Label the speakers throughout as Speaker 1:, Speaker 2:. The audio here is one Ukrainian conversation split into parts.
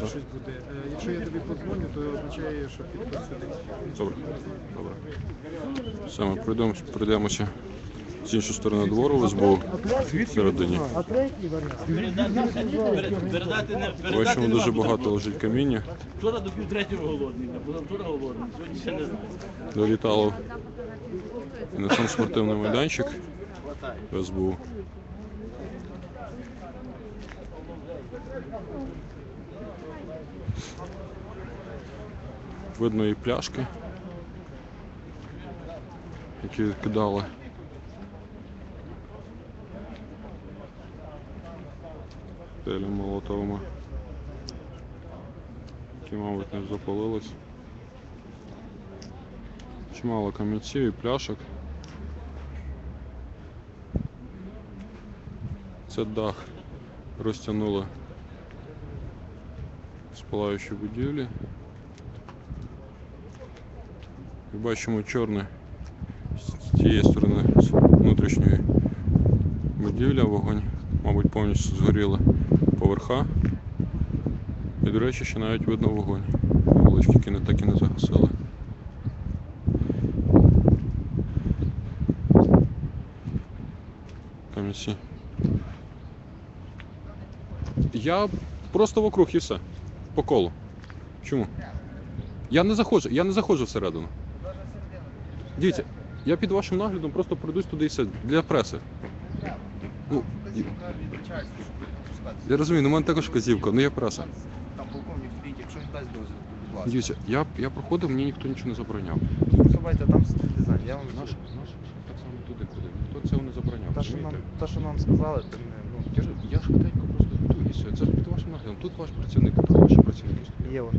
Speaker 1: Якщо щось буде. Е, Якщо я тобі подзвоню, то означає, що підход сюди.
Speaker 2: Добре. Добре. Все, ми пройдемо, пройдемося з іншої сторони двору в СБУ всередині. Бачимо, дуже багато лежить каміння.
Speaker 3: Вчора до пів третього голодний, а голодний. Сьогодні ще не знаю.
Speaker 2: Долітало і на сам спортивний майданчик в СБУ. Видно і пляшки, які кидали. Коктейлем молотовими, які, мабуть, не запалились. Чимало камінців і пляшок. Це дах розтягнули з палаючої будівлі. І бачимо чорне з тієї сторони з внутрішньої будівлі вогонь, мабуть, повністю згоріли поверха. І, до речі, ще навіть видно вогонь. Вулички, які не так і не загасили. Камінці. Я просто вокруг і все. По колу. Чому? Я не заходжу, я не заходжу всередину. Дивіться, я під вашим наглядом просто пройдусь туди і все для преси. Ну, і- я розумію, ну в мене також вказівка, ну я преса.
Speaker 4: Там полковник стоїть, якщо він дасть дозвіл, будь ласка.
Speaker 2: Дивіться, я, я проходив, мені ніхто нічого не забороняв.
Speaker 4: Слухайте, там стоїть дизайн, я вам
Speaker 2: Наш, наш так само туди ходив. Ніхто цього не забороняв.
Speaker 4: Те, що нам,
Speaker 2: розумієте?
Speaker 4: те, що нам сказали, то не, ну,
Speaker 2: Я ж, я ж хатенько і все. Це ж під вашим наглядом. Тут ваш працівник, тут ваші працівники
Speaker 4: є ваш.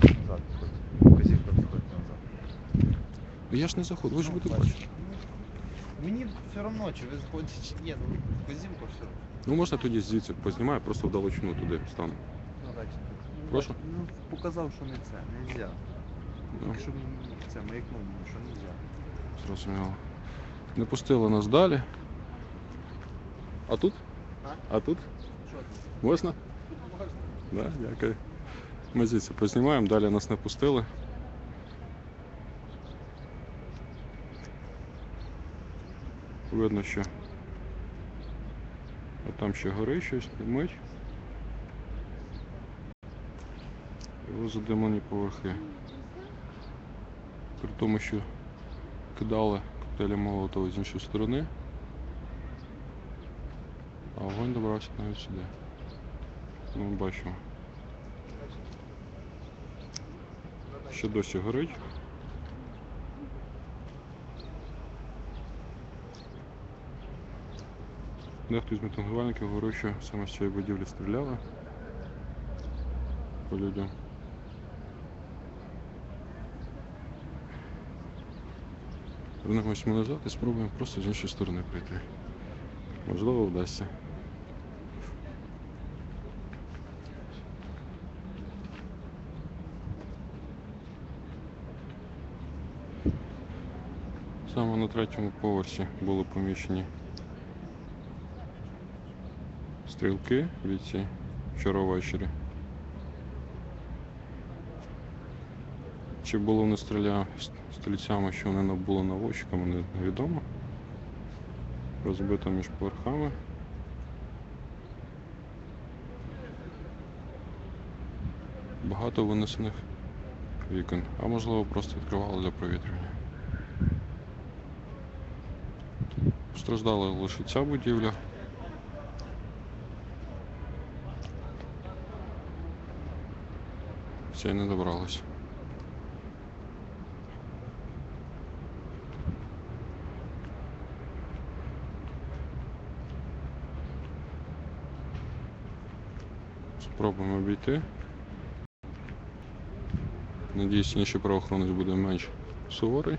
Speaker 4: Назад підходь. Вказівка підходь назад.
Speaker 2: Ну я ж не заходжу, ви ж будете
Speaker 4: бачу.
Speaker 2: бачити.
Speaker 4: Мені все одно, чи ви заходите, чи ні, ну, вказівка все одно.
Speaker 2: Ну можна тоді звідси познімаю, просто вдалечину туди стану.
Speaker 4: Ну, так.
Speaker 2: Прошу?
Speaker 4: Ну, показав, що не це, не можна.
Speaker 2: Ну,
Speaker 4: Якщо мені це маякнув, мені, що не можна.
Speaker 2: зрозуміло. Не пустили нас далі. А тут?
Speaker 4: А?
Speaker 2: А тут?
Speaker 4: Що ти?
Speaker 2: Можна? Да, дякую. Ми звідси познімаємо, далі нас не пустили. Видно, що а там ще горить щось, димить. Його задимлені поверхи. При тому, що кидали коктейлі Молотова з іншої сторони, а вогонь добрався навіть сюди. Ну, ми бачимо. Ще досі горить. Дехто із мітингувальників говорив, що саме з цієї будівлі стріляли по людям. Вернемось ми назад і спробуємо просто з іншої сторони прийти. Можливо, вдасться. Саме на третьому поверсі були поміщені стрілки бійці вчора ввечері. Чи було не стріляв стрільцями, що вони набули наводчиками, невідомо. Розбито між поверхами. Багато винесених вікон, а можливо просто відкривали для провітрювання. Постраждала лише ця будівля. Ще й не добралась. Спробуємо обійти. Надіюсь, інший правоохоронець буде менш суворий.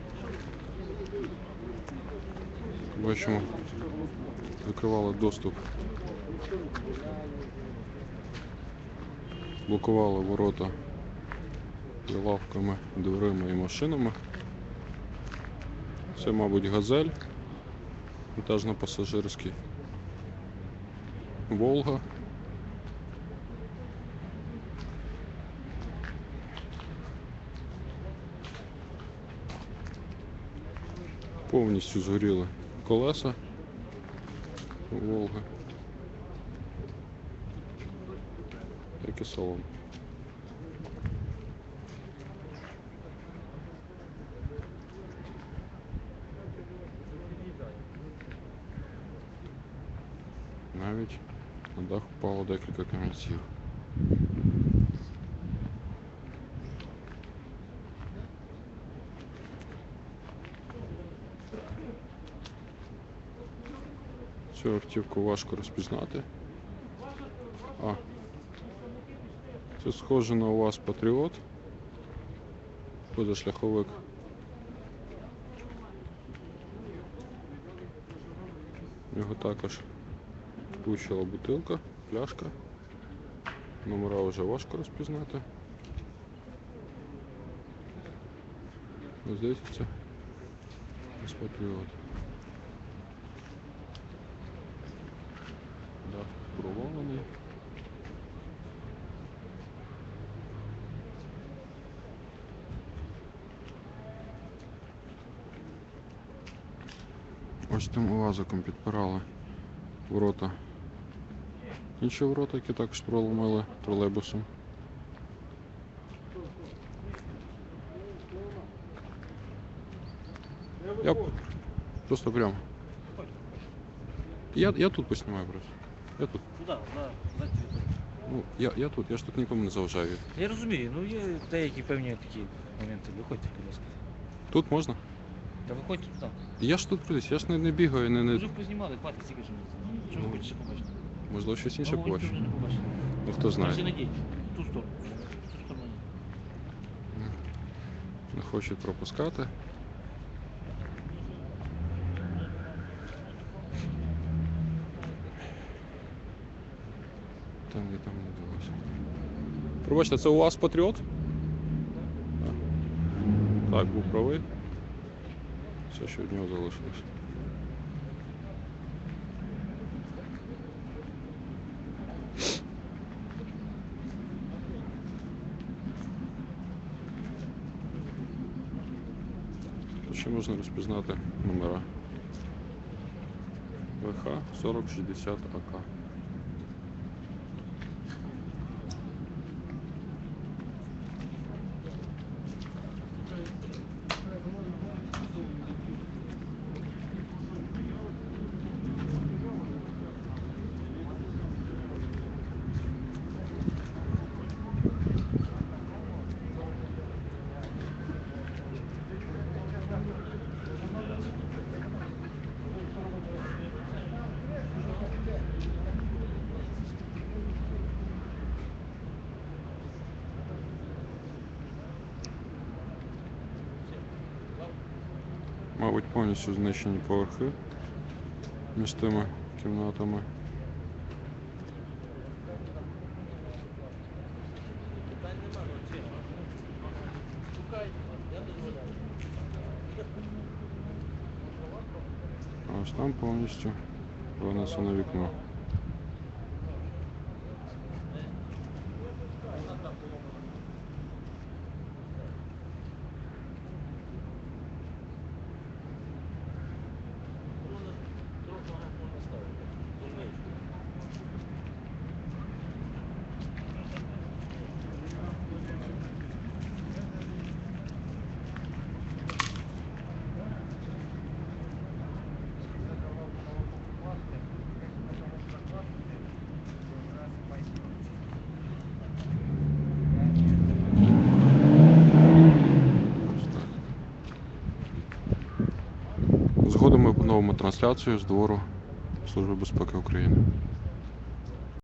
Speaker 2: Бачимо, закривали доступ. Блокували ворота прилавками, дверима і машинами. Це, мабуть, газель. Вантажно-пасажирський. Волга. Повністю згоріли колеса Волги. Як і салон. Навіть на дах впало декілька камінців. Цю автівку важко розпізнати. А. Це схоже на УАЗ Патріот. Позашляховик. У нього також влучила бутилка, пляшка. Номера вже важко розпізнати. Ну, Здається, це УАЗ Патріот. Дах проломаний. Ось тим УАЗиком підпирали ворота. Інші ворота, які також проломили тролейбусом. Я просто прямо. Я, я тут поснімаю просто. Я тут.
Speaker 3: Куди? На, на.
Speaker 2: Ну, я, я тут, я ж тут нікому не заважаю.
Speaker 3: Я розумію, ну є деякі певні такі моменти. Виходьте, будь ласка.
Speaker 2: Тут можна?
Speaker 3: Та виходьте туди.
Speaker 2: Я ж тут приліз, я ж не, не бігаю, не,
Speaker 3: Ви
Speaker 2: не...
Speaker 3: вже познімали, хватить стільки ж. Що ви
Speaker 2: Ну,
Speaker 3: хочете побачити?
Speaker 2: можливо щось інше
Speaker 3: Ну, ви
Speaker 2: побачу.
Speaker 3: вже не побачите.
Speaker 2: Ну хто
Speaker 3: Всі
Speaker 2: знає.
Speaker 3: надійте. В ту сторону. В ту сторону.
Speaker 2: Не хочуть пропускати. Там я там не дивився. Пробачте, це у вас патріот? Так, був правий. Все, що від нього залишилось. Тут ще можна розпізнати номера. ВХ 4060 АК. Мабуть, повністю знищені поверхи між тими кімнатами. А ось там повністю винесено вікно. Поновимо трансляцію з двору Служби безпеки України.